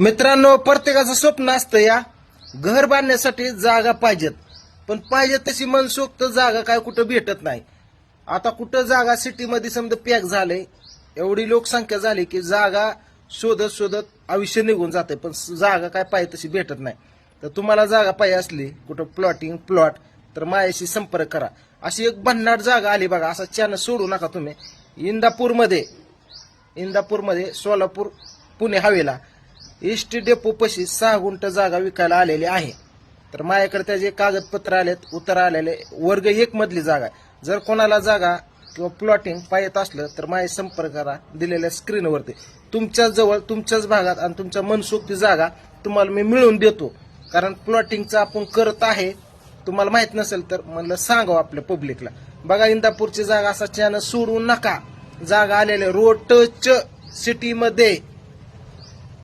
मित्रांनो प्रत्येकाचं स्वप्न असतं या. घर बांधण्यासाठी जागा पाहिजेत. पण पाहिजे तशी मनसोक्त जागा काय कुठं भेटत नाही. आता कुठं जागा सिटीमध्ये समजा पॅक झाले एवढी लोकसंख्या झाली की जागा शोधत शोधत आयुष्य निघून जाते पण जागा काय पाहिजे तशी भेटत नाही. तर तुम्हाला जागा पाहिजे असली कुठं प्लॉटिंग प्लॉट तर माझ्याशी संपर्क करा. अशी एक भन्नाट जागा आली बघा असा चॅनल सोडू नका तुम्ही. इंदापूरमध्ये इंदापूरमध्ये सोलापूर पुणे हवेला. एस डेपोपशी सहा गुंठ जागा विकायला आलेली आहे. तर माझ्याकडे त्याचे कागदपत्र आलेत उतर आलेले वर्ग एक मधली जागा आहे. जर कोणाला जागा किंवा प्लॉटिंग पाहिजे असलं तर माझे संपर्क करा दिलेल्या स्क्रीनवरती तुमच्या जवळ तुमच्याच भागात आणि तुमच्या मनसोक्ती जागा तुम्हाला मी मिळवून देतो. कारण प्लॉटिंगचं आपण करत आहे. तुम्हाला माहीत नसेल तर म्हणलं सांगावं आपल्या पब्लिकला बघा इंदापूरची जागा असा चॅनल सोडू नका. जागा आलेल्या रोड टच सिटीमध्ये